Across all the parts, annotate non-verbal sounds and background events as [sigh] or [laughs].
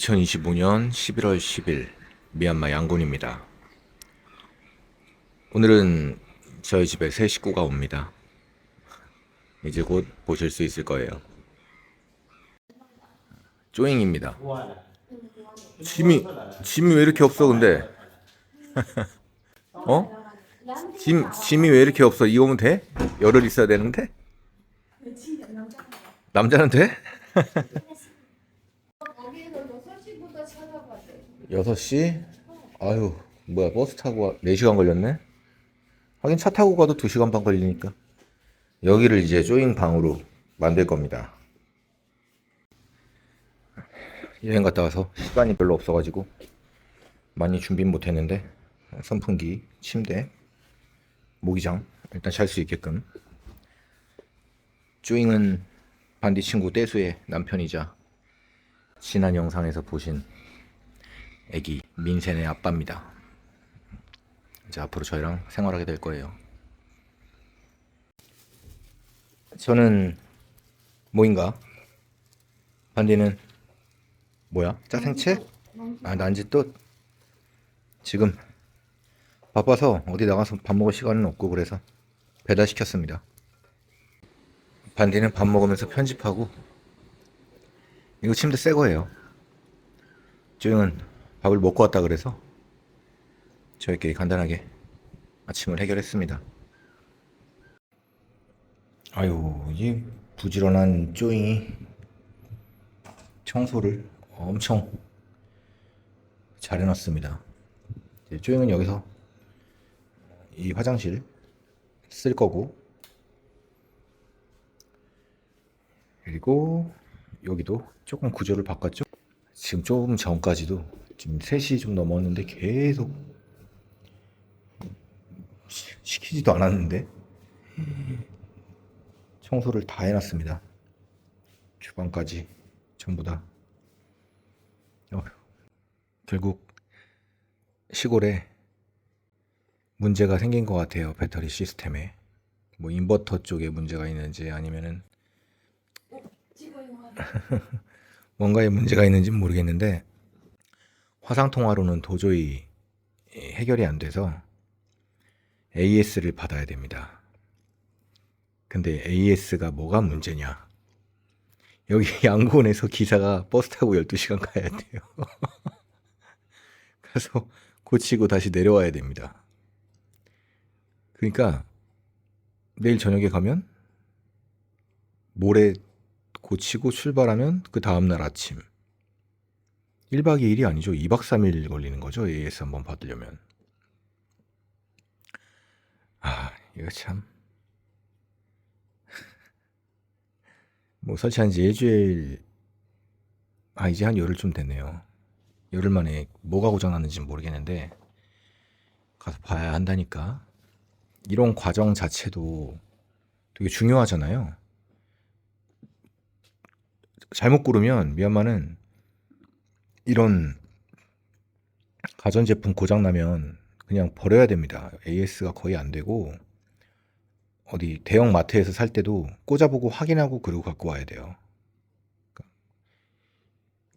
2025년 11월 10일 미얀마 양곤입니다. 오늘은 저희 집에 새 식구가 옵니다. 이제 곧 보실 수 있을 거예요. 쪼잉입니다. 짐이 짐이 왜 이렇게 없어 근데? [laughs] 어? 짐 짐이 왜 이렇게 없어? 이거면 돼? 열흘 있어야 되는데? 남자는 돼? [laughs] 거기는 6시부터 찾아봤어요. 6시? 아유, 뭐야, 버스 타고 와, 4시간 걸렸네? 하긴 차 타고 가도 2시간 반 걸리니까. 여기를 이제 조잉 방으로 만들 겁니다. 여행 갔다 와서 시간이 별로 없어가지고 많이 준비 못 했는데, 선풍기, 침대, 모기장, 일단 잘 수 있게끔. 조잉은 반디 친구 떼수의 남편이자 지난 영상에서 보신 애기 민센의 아빠입니다. 이제 앞으로 저희랑 생활하게 될 거예요. 저는 뭐인가? 반디는 뭐야? 짜생채? 아 난지또 지금 바빠서 어디 나가서 밥 먹을 시간은 없고 그래서 배달 시켰습니다. 반디는 밥 먹으면서 편집하고 이거 침대 새 거예요. 조용은 밥을 먹고 왔다 그래서 저희끼리 간단하게 아침을 해결했습니다. 아유, 이 부지런한 쪼잉이 청소를 엄청 잘 해놨습니다. 쪼잉은 여기서 이 화장실 쓸 거고 그리고 여기도 조금 구조를 바꿨죠. 지금 조금 전까지도 지금 3시 좀 넘었는데 계속 시- 시키지도 않았는데 청소를 다 해놨습니다. 주방까지 전부 다. 어휴, 결국 시골에 문제가 생긴 것 같아요. 배터리 시스템에. 뭐 인버터 쪽에 문제가 있는지 아니면은 찍어요. [laughs] 뭔가에 문제가 있는지는 모르겠는데 화상 통화로는 도저히 해결이 안 돼서 AS를 받아야 됩니다. 근데 AS가 뭐가 문제냐? 여기 [laughs] 양곤에서 기사가 버스 타고 12시간 가야 돼요. [laughs] 가서 고치고 다시 내려와야 됩니다. 그러니까 내일 저녁에 가면 모레 고치고 출발하면 그 다음날 아침 1박 2일이 아니죠. 2박 3일 걸리는 거죠. AS 한번 받으려면. 아, 이거 참. [laughs] 뭐 설치한 지 일주일, 아, 이제 한 열흘 좀 됐네요. 열흘 만에 뭐가 고장났는지 모르겠는데, 가서 봐야 한다니까. 이런 과정 자체도 되게 중요하잖아요. 잘못 고르면 미얀마는 이런 가전제품 고장 나면 그냥 버려야 됩니다. AS가 거의 안 되고 어디 대형 마트에서 살 때도 꽂아보고 확인하고 그리고 갖고 와야 돼요.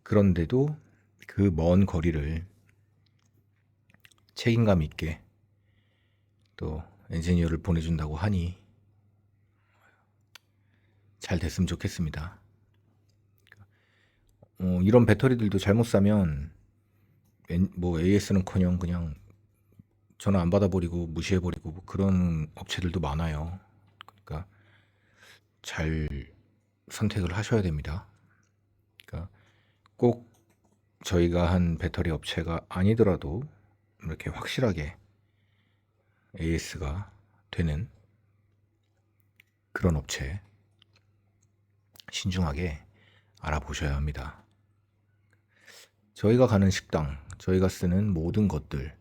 그런데도 그 먼 거리를 책임감 있게 또 엔지니어를 보내준다고 하니 잘 됐으면 좋겠습니다. 어, 이런 배터리들도 잘못 사면 엔- 뭐 AS는커녕 그냥 전화 안 받아버리고 무시해버리고 뭐 그런 업체들도 많아요. 그러니까 잘 선택을 하셔야 됩니다. 그러니까 꼭 저희가 한 배터리 업체가 아니더라도 이렇게 확실하게 AS가 되는 그런 업체 신중하게 알아보셔야 합니다. 저희가 가는 식당, 저희가 쓰는 모든 것들,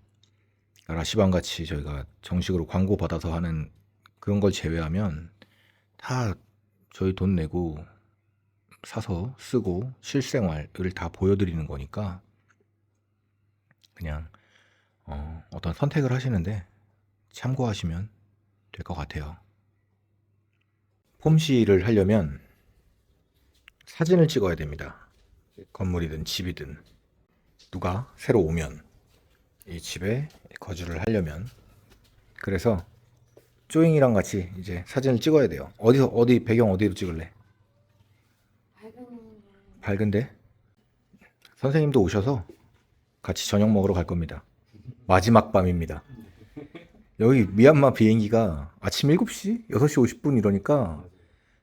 라시방 같이 저희가 정식으로 광고 받아서 하는 그런 걸 제외하면 다 저희 돈 내고 사서 쓰고 실생활을 다 보여드리는 거니까 그냥 어, 어떤 선택을 하시는데 참고하시면 될 것 같아요. 폼시를 하려면 사진을 찍어야 됩니다. 건물이든 집이든 누가 새로 오면 이 집에 거주를 하려면 그래서 쪼잉이랑 같이 이제 사진을 찍어야 돼요. 어디서 어디 배경 어디로 찍을래? 밝은 밝은데 선생님도 오셔서 같이 저녁 먹으러 갈 겁니다. 마지막 밤입니다. 여기 미얀마 비행기가 아침 7시, 6시 50분 이러니까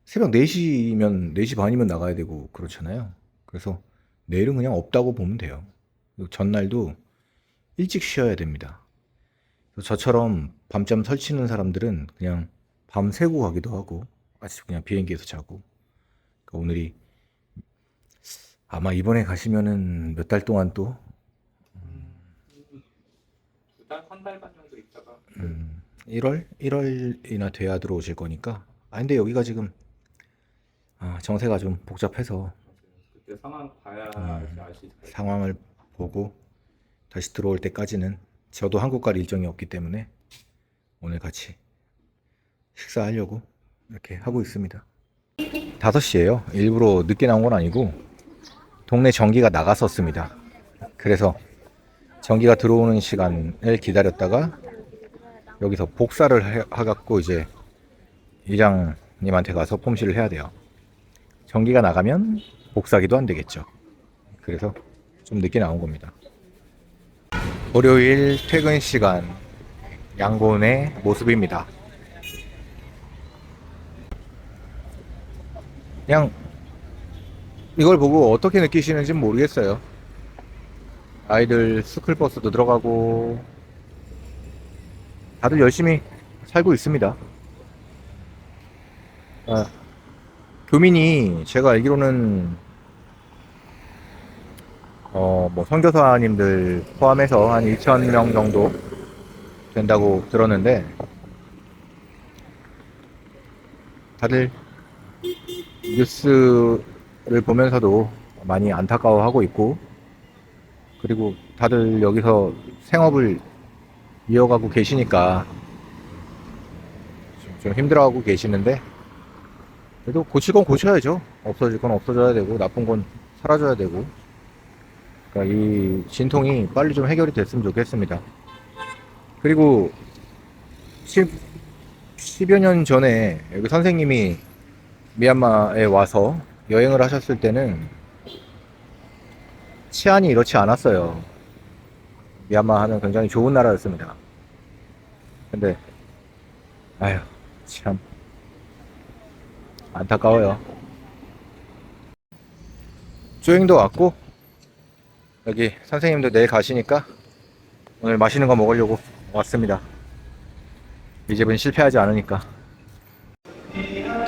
새벽 4시면 4시 반이면 나가야 되고 그렇잖아요. 그래서 내일은 그냥 없다고 보면 돼요. 전날도 일찍 쉬어야 됩니다. 저처럼 밤잠 설치는 사람들은 그냥 밤 새고 가기도 하고 같이 그냥 비행기에서 자고 그러니까 오늘이 아마 이번에 가시면은 몇 달 동안 또두 달, 한달반 정도 있다가 음, 1월 1월이나 돼야 들어오실 거니까. 아 근데 여기가 지금 아, 정세가 좀 복잡해서 그때 상황 봐야 음. 상황을 보고 다시 들어올 때까지는 저도 한국 갈 일정이 없기 때문에 오늘 같이 식사하려고 이렇게 하고 있습니다. 5시예요. 일부러 늦게 나온 건 아니고 동네 전기가 나갔었습니다. 그래서 전기가 들어오는 시간을 기다렸다가 여기서 복사를 해- 해갖고 이제 이장님한테 가서 폼실을 해야 돼요. 전기가 나가면 복사기도 안 되겠죠. 그래서 좀 늦게 나온 겁니다. 월요일 퇴근 시간 양곤의 모습입니다. 그냥 이걸 보고 어떻게 느끼시는지 모르겠어요. 아이들 스쿨버스도 들어가고 다들 열심히 살고 있습니다. 아, 교민이 제가 알기로는 어, 뭐 선교사님들 포함해서 한 2,000명 정도 된다고 들었는데 다들 뉴스를 보면서도 많이 안타까워하고 있고 그리고 다들 여기서 생업을 이어가고 계시니까 좀, 좀 힘들어하고 계시는데 그래도 고칠 건 고쳐야죠. 없어질 건 없어져야 되고 나쁜 건 사라져야 되고 그러니까 이 진통이 빨리 좀 해결이 됐으면 좋겠습니다. 그리고 10, 10여 년 전에 여기 선생님이 미얀마에 와서 여행을 하셨을 때는 치안이 이렇지 않았어요. 미얀마 하면 굉장히 좋은 나라였습니다. 근데, 아휴, 참. 안타까워요. 조잉도 왔고, 여기 선생님도 내일 가시니까 오늘 맛있는 거 먹으려고 왔습니다. 이 집은 실패하지 않으니까.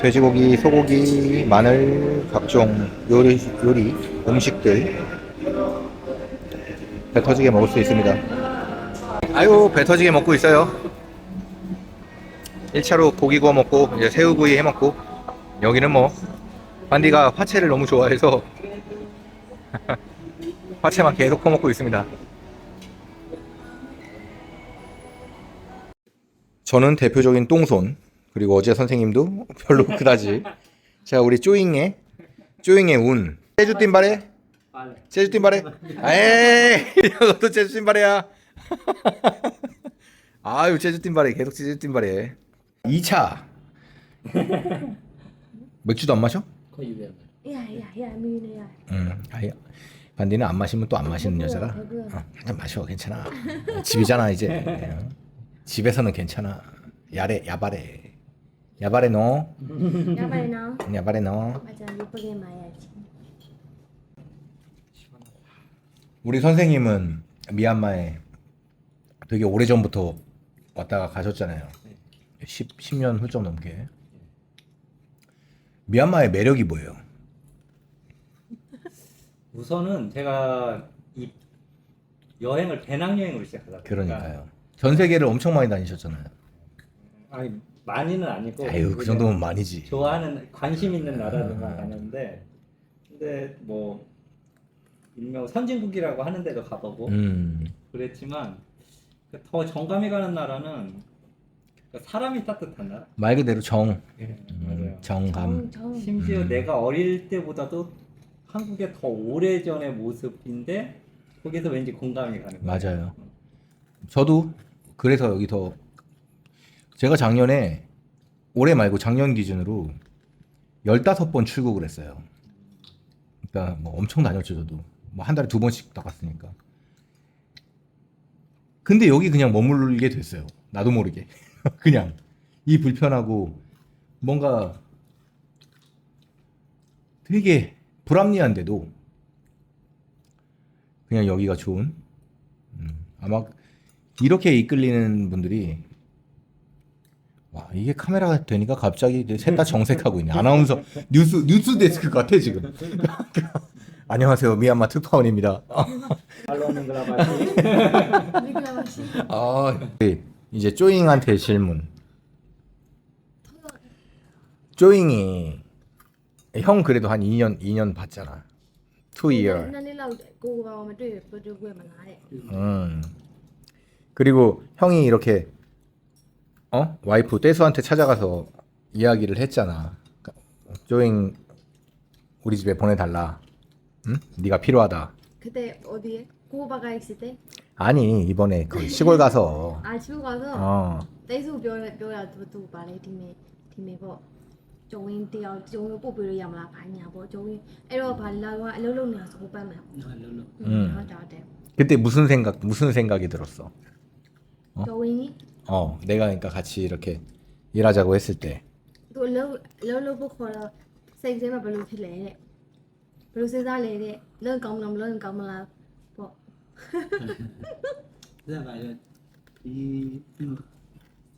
돼지고기, 소고기, 마늘, 각종 요리, 요리, 음식들 배 터지게 먹을 수 있습니다. 아유, 배 터지게 먹고 있어요. 1차로 고기 구워 먹고, 이제 새우구이 해 먹고, 여기는 뭐, 반디가 화채를 너무 좋아해서 [laughs] 화채만 계속 퍼먹고 있습니다. 저는 대표적인 똥손 그리고 어제 선생님도 별로 [laughs] 그다지. 자 우리 쪼잉의 쪼잉의 운. 제주 빨래 제주 띵바래? 에이 이것도 제주 띵바래야. 아유 제주 띵바래 계속 제주 띵바래. 2차. [laughs] 맥주도 안 마셔? 거의 유명해 야, 야, 야, 미네, 야. 응 아예 반디는 안 마시면 또 안 마시는 여자라. 배부러. 어, 한잔 마셔 괜찮아. 집이잖아 이제. 어. 집에서는 괜찮아. 야래 야바래 야바래 너 야바이 너. 야바래 너 맞아, 예쁘게 마야지. 우리 선생님은 미얀마에 되게 오래 전부터 왔다가 가셨잖아요. 10, 10년 훌쩍 넘게. 미얀마의 매력이 뭐예요? 우선은 제가 이 여행을 배낭여행으로 시작하다 보니까 그러니까요. 전 세계를 엄청 많이 다니셨잖아요. 아니 많이는 아니고 아유 그 정도면 많이지. 좋아하는 관심 있는 나라들만 음. 가는데 근데 뭐 일명 선진국이라고 하는 데도 가보고 음. 그랬지만 그더 정감이 가는 나라는 그 사람이 따뜻한 나라. 말 그대로 정. 예, 음, 맞아요. 정감. 정, 정. 심지어 음. 내가 어릴 때보다도 한국의 더 오래전의 모습인데 거기서 왠지 공감이 가는 거예요. 맞아요. 저도 그래서 여기 더 제가 작년에 올해 말고 작년 기준으로 15번 출국을 했어요. 그러니까 뭐 엄청 다녔죠, 저도. 뭐 한 달에 두 번씩 나갔으니까. 근데 여기 그냥 머물게 됐어요. 나도 모르게. [laughs] 그냥 이 불편하고 뭔가 되게 불합리한데도 그냥 여기가 좋은? 음, 아마 이렇게 이끌리는 분들이 와 이게 카메라가 되니까 갑자기 셋 다 정색하고 있네. 아나운서 뉴스 뉴스 데스크 같아 지금. [laughs] 안녕하세요. 미얀마 특파원입니다. [laughs] 아 네, 이제 쪼잉한테 질문. 쪼잉이 형 그래도 한 2년 2년 봤잖아. 2 year. 那那老姑姑把我们队不就给我们拿的， 음. 그리고 형이 이렇게 어? 와이프 떼수한테 찾아가서 이야기를 했잖아. 조잉 우리 집에 보내 달라. 응? 네가 필요하다. 그때 어디에? 고바가 있을 때? 아니, 이번에 그 시골 가서 [laughs] 아 집에 가서 어. 떼수 뼈 뼈야 두두 발에 팀에 팀에 뭐 ကျုံရင်းတယောက်ကျုံရပို့ပြီးရရမလားဘာညာပေါ့ကျုံရင်းအဲ့တော့ဘာလာကအလုံးလုံးနေတာဆိုပတ်မယ် 음.ဟုတ်တာတဲ့ 그때 무슨 생각 무슨 생각이 들었어? 어? ကျုံရင်း 어 내가 그러니까 같이 이렇게 일하자고 했을 때 သူအလုံးအလုံးလုံးဖို့ခေါ်တော့စိတ်ထဲမှာဘယ်လိုဖြစ်လဲတဲ့ဘယ်လိုစဉ်းစားလဲတဲ့လုံကောင်းမလားမလုံကောင်းမလားပေါ့ [laughs] ဒါကလည်းဒီဆ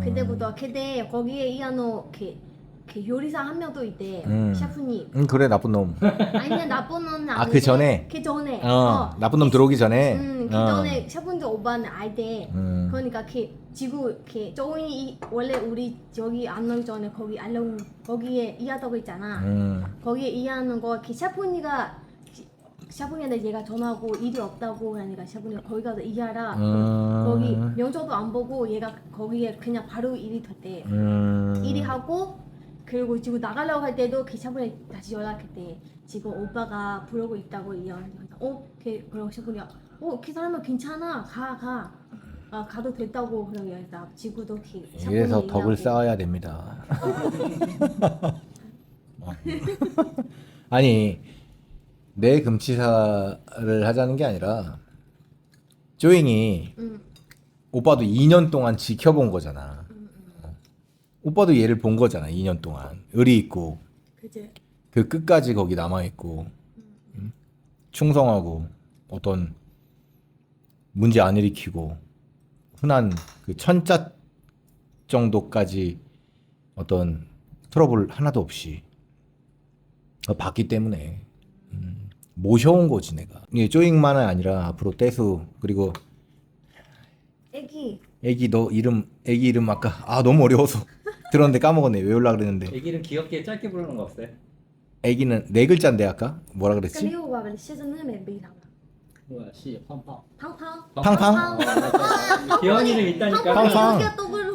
그때부터 그때 거기에 이하노 그, 그 요리사 한 명 또 있대. 음. 셰프님. 음, 그래 나쁜 놈. 아니면 나쁜 놈은 아, 아니고 그 전에? 그 전에. 어, 나쁜 놈 들어오기 전에. 음, 그 어. 전에 셰프님 오빠는 알대. 음. 그러니까 그 지구 그 저기 원래 우리 저기 안 나기 전에 거기 알롱 거기에 이하다고 있잖아. 음. 거기에 이해하는 거그 샤프니가 샤프니한테 얘가 전화하고 일이 없다고 하니까 샤프니가 거기 가서 이해하라. 음. 거기 명초도 안 보고 얘가 거기에 그냥 바로 일이 됐대. 음. 일이 하고 그리고 지금 나가려고 할 때도 그 샤프니 다시 연락했대. 지금 오빠가 부르고 있다고 이해하니까 어? 걔 그러고 샤프니가 어? 그 사람은 괜찮아. 가 가. 아 가도 됐다고 그러고 얘기했다. 지구도 그 샤프니 이래서 덕을 얘기하고. 쌓아야 됩니다. 어. [laughs] 아니 내 금치사를 하자는 게 아니라 쪼잉이 응. 오빠도 2년 동안 지켜본 거잖아. 어. 오빠도 얘를 본 거잖아. 2년 동안 의리 있고 그지? 그 끝까지 거기 남아 있고 음? 충성하고 어떤 문제 안 일으키고 흔한 그 천자 정도까지 어떤 트러블 하나도 없이 어, 봤기 때문에 음, 모셔온 거지 내가. 예, 이게 쪼잉만은 아니라 앞으로 떼수 그리고 애기. 애기 너 이름 애기 이름 아까 아 너무 어려워서 [laughs] 들었는데 까먹었네 외울라 그랬는데 애기는 귀엽게 짧게 부르는 거 없어요? 애기는 네 글자인데 아까 뭐라 그랬지? 六吧，跟蝎子妹妹不一样吧？ 뭐야 씨 팡팡 胖胖， 팡팡? 胖 팡팡.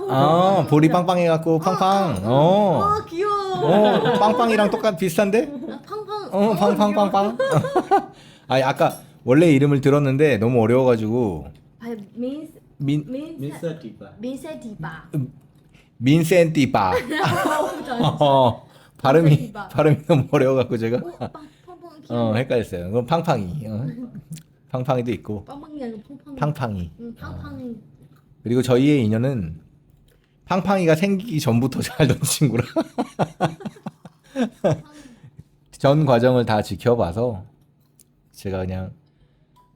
아 볼이 빵빵해갖고 팡팡 어. 아 귀여워. 어 빵빵이랑 똑같 비슷한데? 팡 어, 팡팡팡팡. [laughs] 아, 아까 원래 이름을 들었는데 너무 어려워가지고 Min 민 민사 디바. Vincent 음, 민센티바. [laughs] 어, 어 발음이 발음이 너무 어려워갖고 제가 어, 헷갈렸어요. 그럼 팡팡이, 어. 팡팡이도 있고 팡팡이. 팡팡이. 응, 어. 팡팡. 그리고 저희의 인연은 팡팡이가 생기기 전부터 [laughs] 잘 놀던 친구라. 전 과정을 다 지켜봐서 제가 그냥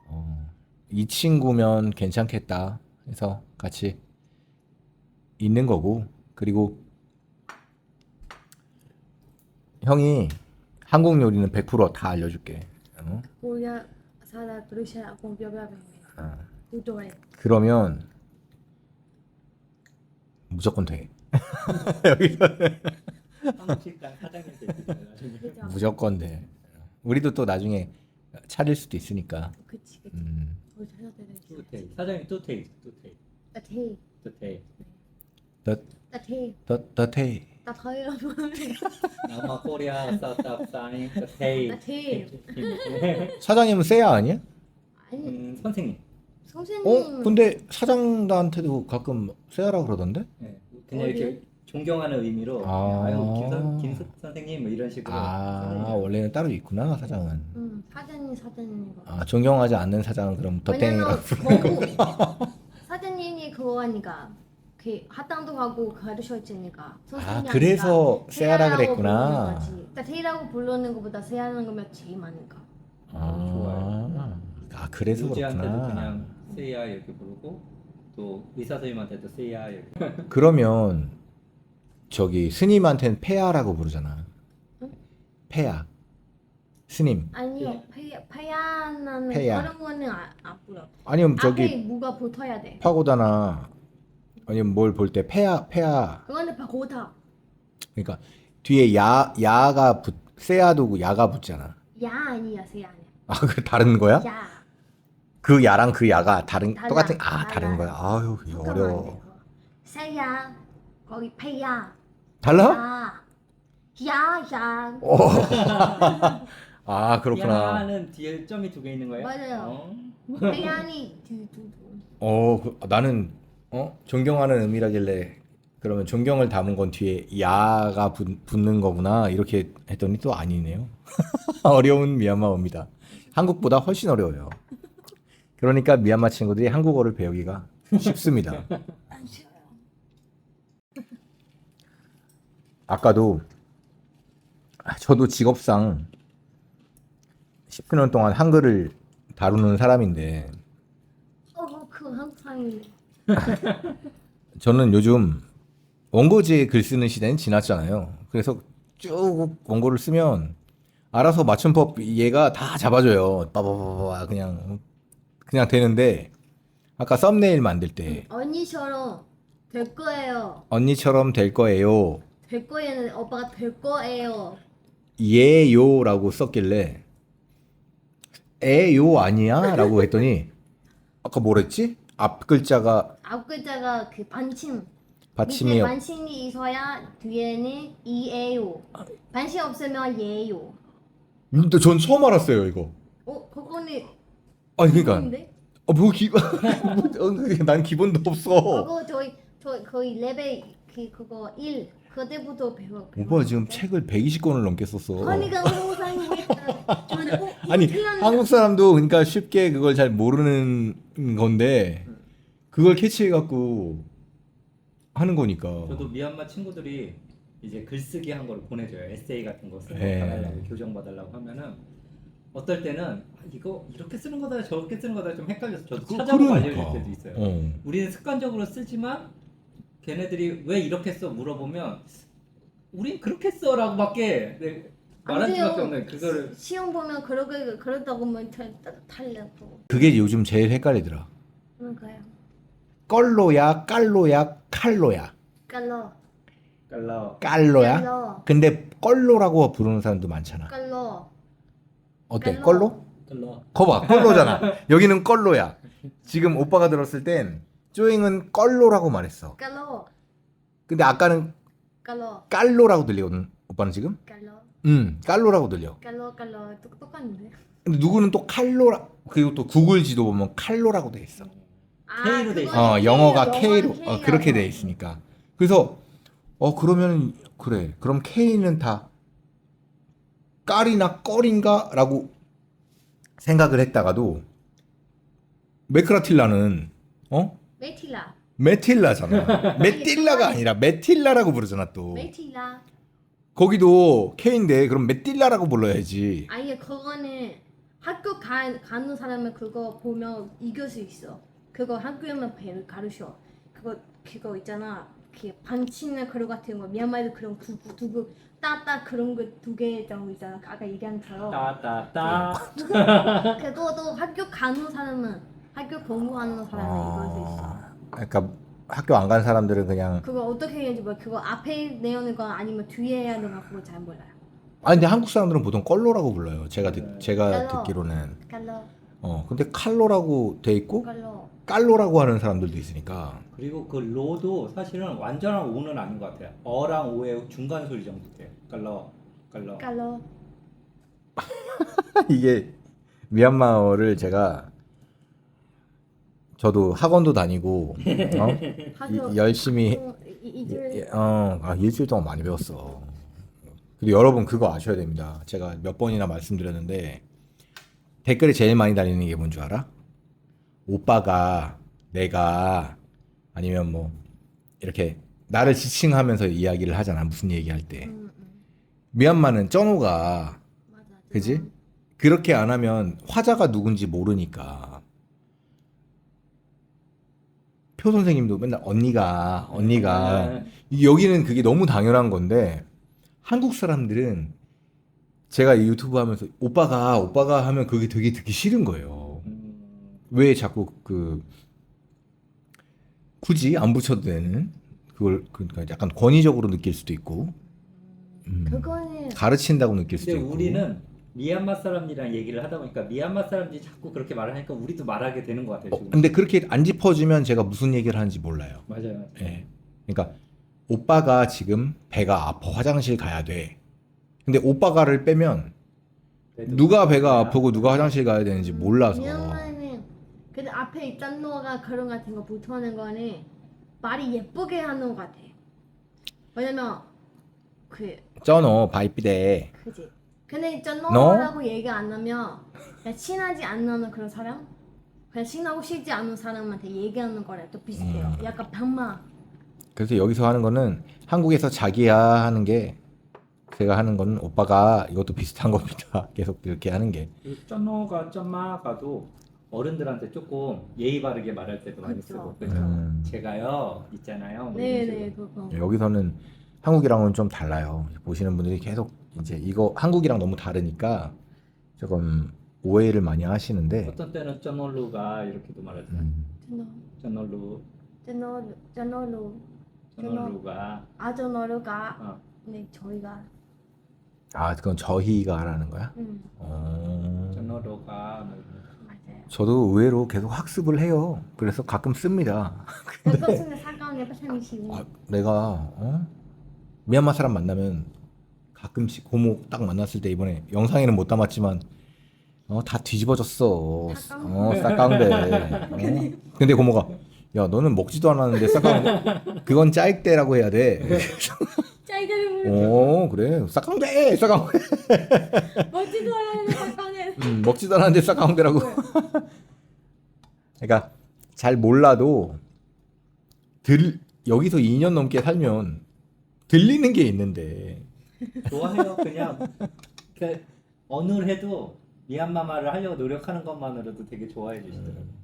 어, 이 친구면 괜찮겠다 해서 같이 있는 거고. 그리고 형이 한국 요리는 100%다 알려줄게. 어? 우도래 그러면 무조건 돼. [laughs] 여기서 한국 식당 사장님 되시잖아요. 그죠 무조건 돼. 우리도 또 나중에 차릴 수도 있으니까. 그치 그치 음. 우리 찾아야 돼 뚜테이 사장님 뚜테이 뚜테이 따테이 뚜테이 더, 따테이 더, 더 테이. 따테이라고 남아 코리아 스타트업 사인 뚜테이 따테이 사장님은 세야 아니야? 아니 음, 선생님 선생님 어? 근데 사장한테도 가끔 세야라 그러던데? 네. 그냥? 이렇게 존경하는 의미로 아. 아 유 김, 선, 김 선- 선생님 뭐 이런 식으로 아, 선생님. 원래는 따로 있구나, 사장은. 응 사장님 사장님 거 아, 존경하지 않는 사장은 그럼 더땡이라고. 거부 [laughs] 사장님이 그거 하니까 그 학당도 가고 가르쳐 있으니까 아, 그래서 세아라 그랬구나. 테이라고 부르는 것보다 세아라는 거면 제일 많으니까 아, 좋아요. 아, 그래서 유지한테도 그렇구나. 그냥 세이야 이렇게 부르고 또 의사 선생님한테도 세이야 이렇게 그러면 저기 스님한테는 폐하라고 부르잖아. 응? 폐하. 스님. 아니요 페야는 페야. 그런 거는 안, 안 불러 아니면 앞에 저기 뭐가 붙어야 돼 파고다나 아니면 뭘 볼 때 폐하 폐하 그거는 바고다 그러니까 뒤에 야 야가 붙 세야도 야가 붙잖아. 야 아니야 세야 아니야 아, 그 다른 거야? 야 그 야랑 그 야가 다른 달라, 똑같은 아 다른 달라. 거야. 아유 이거 섞으면 안 돼, 어려워. 세야 거기 페야 달라? 야, 야, 야. 오. 아 그렇구나. 야는 뒤에 점이 두 개 있는 거예요? 맞아요. 어? 페야니 두, 두, 두. 어 그, 나는 어 존경하는 의미라길래 그러면 존경을 담은 건 뒤에 야가 붙, 붙는 거구나 이렇게 했더니 또 아니네요. [laughs] 어려운 미얀마어입니다. 한국보다 훨씬 어려워요. 그러니까 미얀마 친구들이 한국어를 배우기가 쉽습니다. 안 쉬어요. 아까도 아, 저도 직업상 10년 동안 한글을 다루는 사람인데 어, 그 한국 사람이 [laughs] 저는 요즘 원고지에 글 쓰는 시대는 지났잖아요. 그래서 쭉 원고를 쓰면 알아서 맞춤법 얘가 다 잡아줘요. 빠바바바 그냥 그냥 되는데 아까 썸네일 만들 때 언니처럼 될 거예요. 언니처럼 될 거예요. 될 거예요. 오빠가 될 거예요. 예요라고 썼길래 에요 아니야라고 했더니 아까 뭐랬지? 앞 글자가 앞 글자가 그 반침. 받침이 없. 반침이 있어야 뒤에는 이에요. 반침 없으면 예요. 근데 전 처음 알았어요 이거. 어, 그거는 아니 그러니까 기본인데? 어, 뭐 기, [laughs] 어, 난 기본도 없어. 그거 저희 저 거의 레벨 그 그거 1 그때부터 배워. 오빠 지금 책을 120권을 넘게 썼어. 그러니까 한국 사람이 했다. 저는 어, 이거 아니 틀렸나? 한국 사람도 그러니까 쉽게 그걸 잘 모르는 건데 그걸 캐치해 갖고 하는 거니까. 저도 미얀마 친구들이 이제 글쓰기 한 거를 보내줘요 에세이 같은 거 예. 봐달라고 교정 봐달라고 하면은 어떨 때는 아, 이거 이렇게 쓰는 거다 저렇게 쓰는 거다 좀 헷갈려서 저도 그- 찾아보고 그러니까. 알려줄 때도 있어요 어. 우리는 습관적으로 쓰지만 걔네들이 왜 이렇게 써 물어보면 우린 그렇게 써라고 밖에 네, 말할 안 돼요. 수밖에 없는 그거를 시험 보면 그러게 그러다고 하면 탈려고 그게 요즘 제일 헷갈리더라. 그런 거예요. 껄로야, 깔로야, 칼로야, 깔로 깔라 깔로야. 깔로 근데 껄로라고 부르는 사람도 많잖아. 깔로 어때? 깔로. 껄로? 걸로 거봐, 껄로잖아. 여기는 껄로야. 지금 오빠가 들었을 땐 쪼잉은 껄로라고 말했어. 깔로 근데 아까는 깔로 깔로라고 들리거든. 오빠는 지금? 깔로 음, 깔로라고 들려. 깔로 깔로 똑 똑같은데. 근데 누구는 또 칼로라 그리고 또 구글 지도 보면 칼로라고 돼 있어. K로 돼 있어. 그거는 어, 영어가. K로 어, K라고. 그렇게 돼 있으니까. 그래서 어 그러면 그래. 그럼 K는 다 깔이나 껄인가라고 생각을 했다가도 메크라틸라는 어? 메틸라 메틸라잖아. [laughs] 메틸라가 아니라 메틸라라고 부르잖아 또. 메틸라 거기도 K인데 그럼 메틸라라고 불러야지. 아예 그거는 학교 가, 가는 사람은 그거 보면 이길 수 있어. 그거 학교에만 배를 가르쳐. 그거 그거 있잖아. 이렇게 반치나 그런 거 같은 거 미얀마에도 그런 두부 두부 따따 그런 거 두개 정도 있잖아 아까 얘기한 것처럼 따따따. [laughs] 그거도 학교 가는 사람은 학교 공부하는 사람은 이걸 수 있어 아, 그러니까 학교 안 간 사람들은 그냥 그거 어떻게 해야 되지 뭐 그거 앞에 내용인 거 아니면 뒤에 해야 거 그거 잘 몰라요 아니 근데 한국 사람들은 보통 껄로라고 불러요. 제가 듣, 네. 제가 깔로. 듣기로는 깔로 어 근데 칼로라고 돼 있고 깔로 깔로라고 하는 사람들도 있으니까 그리고 그 로도 사실은 완전한 오는 아닌 것 같아요. 어랑 오의 중간 소리 정도 돼요. 깔러, 깔러. 깔로 이게 미얀마어를 제가 저도 학원도 다니고 어? [laughs] 이- 열심히 어, 이- 이들 예, 어, 아, 일주일 동안 많이 배웠어. 그리고 여러분 그거 아셔야 됩니다. 제가 몇 번이나 말씀드렸는데 댓글에 제일 많이 달리는 게 뭔 줄 알아? 오빠가 내가 아니면 뭐 이렇게 나를 지칭하면서 이야기를 하잖아. 무슨 얘기할 때. 음, 음. 미얀마는 맞아 그지? 그렇게 안 하면 화자가 누군지 모르니까. 표 선생님도 맨날 언니가 언니가 네. 이- 여기는 그게 너무 당연한 건데 한국 사람들은 제가 이 유튜브 하면서 오빠가 오빠가 하면 그게 되게 듣기 싫은 거예요. 음, 왜 자꾸 그 굳이 안 붙여도 되는 그걸 그러니까 약간 권위적으로 느낄 수도 있고 음, 그거는 가르친다고 느낄 수도 근데 있고 우리는 미얀마 사람들이랑 얘기를 하다 보니까 미얀마 사람들이 자꾸 그렇게 말을 하니까 우리도 말하게 되는 것 같아요. 어, 지금. 근데 그렇게 안 짚어주면 제가 무슨 얘기를 하는지 몰라요. 맞아요. 예. 그러니까 오빠가 지금 배가 아파 화장실 가야 돼. 근데 오빠가를 빼면 그래도 누가 배가 아프고 누가 화장실 가야 되는지 몰라서 미얀마는 근데 앞에 있던 노가 그런 같은 거 붙어는 거는 말이 예쁘게 하는 것 같아. 왜냐면 그 쩌노 바이피데 그지. 근데 저 너? 노라고 얘기 안 하면 그냥 친하지 않는 그런 사람, 그냥 친하고 싶지 않은 사람한테 얘기하는 거랑 또 비슷해요. 음. 약간 방마. 그래서 여기서 하는 거는 한국에서 자기야 하는 게 제가 하는 거는 오빠가 이것도 비슷한 겁니다. [laughs] 계속 이렇게 하는 게이 쩌노가 쩌마가도 어른들한테 조금 예의 바르게 말할 때도 많이 그쵸. 쓰고 그죠? 음. 제가요 있잖아요. 뭐 이런 네네 식으로. 그거. 여기서는 한국이랑은 좀 달라요. 보시는 분들이 계속 이제 이거 한국이랑 너무 다르니까 조금 오해를 많이 하시는데 어떤 때는 쩌놀루가 이렇게도 말하잖아요. 음, 쩌놀루, 저노 저노루 쩌놀루가 아 저노루가 어, 네 저희가 아 그건 저희가 하라는 거야? 음 어... 쩌놀루가 뭐 이런 거. 맞아요. 저도 의외로 계속 학습을 해요. 그래서 가끔 씁니다. 그것은 파생이시고. 아, 내가 어? 미얀마 사람 만나면 가끔씩 고모 딱 만났을 때 이번에 영상에는 못 담았지만 어, 다 뒤집어졌어. 어, 싹강대. 어? 근데 고모가 야 너는 먹지도 않았는데 싹강대. 그건 짜익대라고 해야 돼. 짜이가를 부르. 어 그래 싹강대 싹강대. 멋지도 않았는데 사과는. 음, 먹지도 않았는데 싹강대라고. 그러니까 잘 몰라도 들 여기서 2년 넘게 살면 들리는 게 있는데 좋아해요. 그냥 그 어느 해도 미얀마 말을 하려고 노력하는 것만으로도 되게 좋아해 주시더라고요.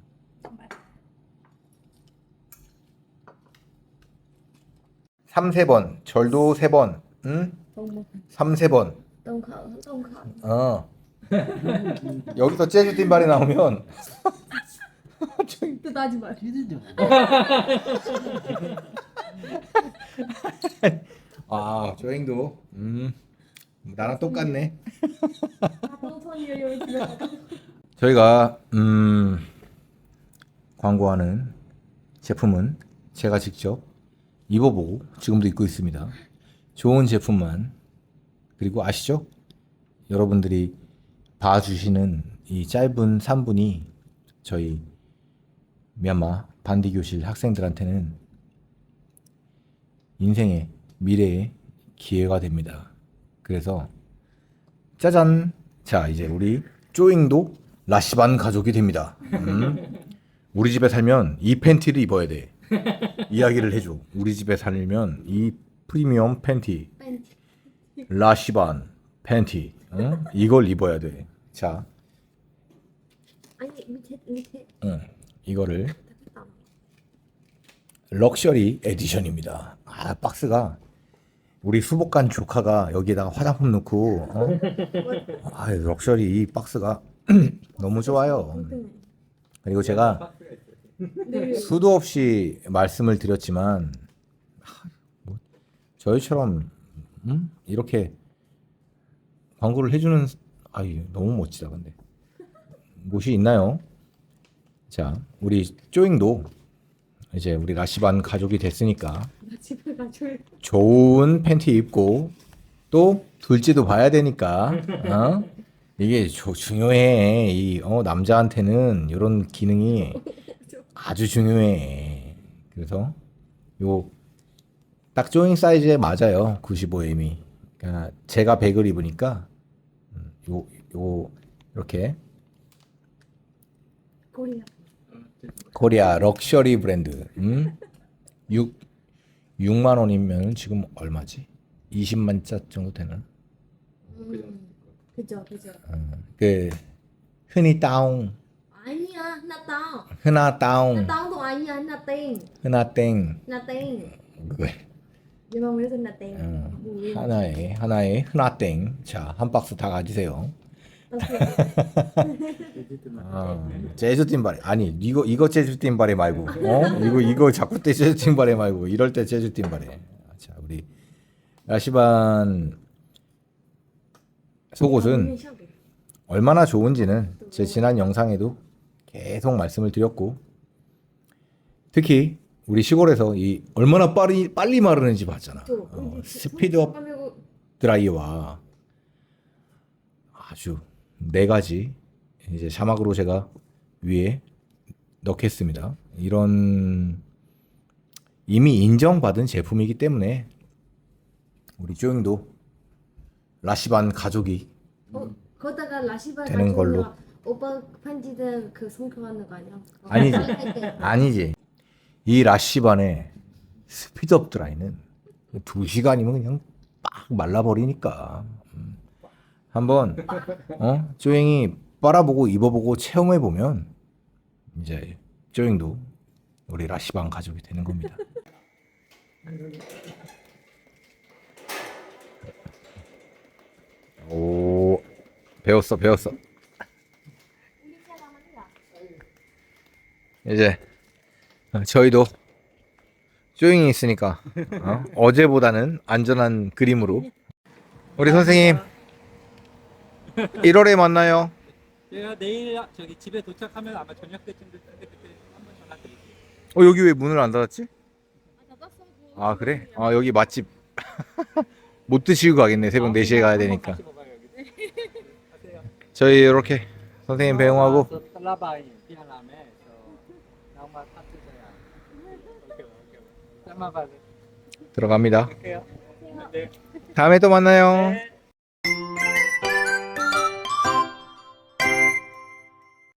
삼세번 절도 세번 응? 너무 삼세번 너무 가 너무 가. 어. 여기서 재즈 띵발이 나오면 또 나지 마. 아, 조행도 음. 나랑 똑같네. [laughs] 저희가 음 광고하는 제품은 제가 직접 입어보고 지금도 입고 있습니다. 좋은 제품만 그리고 아시죠? 여러분들이 봐주시는 이 짧은 3분이 저희 미얀마 반디 교실 학생들한테는 인생의 미래의 기회가 됩니다. 그래서 짜잔! 자, 이제 우리 쪼잉도 라시반 가족이 됩니다. 음. 우리 집에 살면 이 팬티를 입어야 돼. 이야기를 해줘. 우리 집에 살면 이 프리미엄 팬티. 라시반 팬티, 응? 이걸 입어야 돼. 자, 아니 밑에 밑에 응. 이거를 딱 럭셔리 에디션입니다. 아 박스가 우리 수복간 조카가 여기에다가 화장품 넣고 어? [laughs] 아 럭셔리 이 박스가 [clears throat] 너무 좋아요. 그리고 제가 네. 수도 없이 말씀을 드렸지만 하, 뭐, 저희처럼 음? 이렇게 광고를 해주는 아이 너무 멋지다 근데 곳이 있나요? 자 우리 쪼잉도 이제 우리 라시반 가족이 됐으니까 나 집에 좋은 팬티 입고 또 둘째도 봐야 되니까 어? 이게 조- 중요해 이 어, 남자한테는 이런 기능이 아주 중요해 그래서 요딱 조잉 사이즈에 맞아요 95mm이 그러니까 제가 100을 입으니까 음, 요, 요 이렇게 코리아. 코리아 럭셔리 브랜드 음? 6 6만 원이면 지금 얼마지? 20만 짜 정도 되는 음. 그죠 그죠. 어, 그 흔히 다운 아니야 나 다운. 흔하 나 다운 다운도 아니야 나 땡. 흔하 땡 나 땡. 그거 내 마음에서 나 땡. 어, 뭐 왜? 하나에 하나에 흔하 땡자한 박스 다 가지세요 어, 제주 띵바레 아니 이거 이거 제주 띵바레 말고 어 이거 이거 자꾸 때 제주 띵바레 말고 이럴 때 제주 띵바레 자 우리 라시반 속옷은 얼마나 좋은지는 제 지난 영상에도 계속 말씀을 드렸고 특히 우리 시골에서 이 얼마나 빨리 빨리 마르는지 봤잖아. 어, 스피드업 드라이와 아주 네 가지 이제 자막으로 제가 위에 넣겠습니다. 이런 이미 인정받은 제품이기 때문에 우리 쪼잉도 라시반 가족이 어, 거다가 라시바 되는 걸로. 오빠 편지들 그 성격하는 거 아니야? 아니지. 어, [laughs] 아니지. 이 라시반의 스피드업 드라이는 두 시간이면 그냥 빡 말라버리니까. 음. 한번 어 쪼잉이 빨아보고 입어보고 체험해 보면 이제 쪼잉도 우리 라시반 가족이 되는 겁니다. 오 배웠어 배웠어. 이제 어, 저희도 쪼잉이 있으니까 어? 제보다는 안전한 그림으로 우리 선생님 1월에 만나요. 제가 내일 저기 집에 도착하면 아마 저녁 때쯤 될 텐데 그때 한번 전화 드릴게요. 어 여기 왜 문을 안 닫았지? 아 그래? 아 여기 맛집 [laughs] 못 드시고 가겠네 새벽 4시에 가야 되니까. 가세요. 저희 이렇게 선생님 배웅하고 Pak. 들어갑니다. 네. 다음에 또 만나요 네.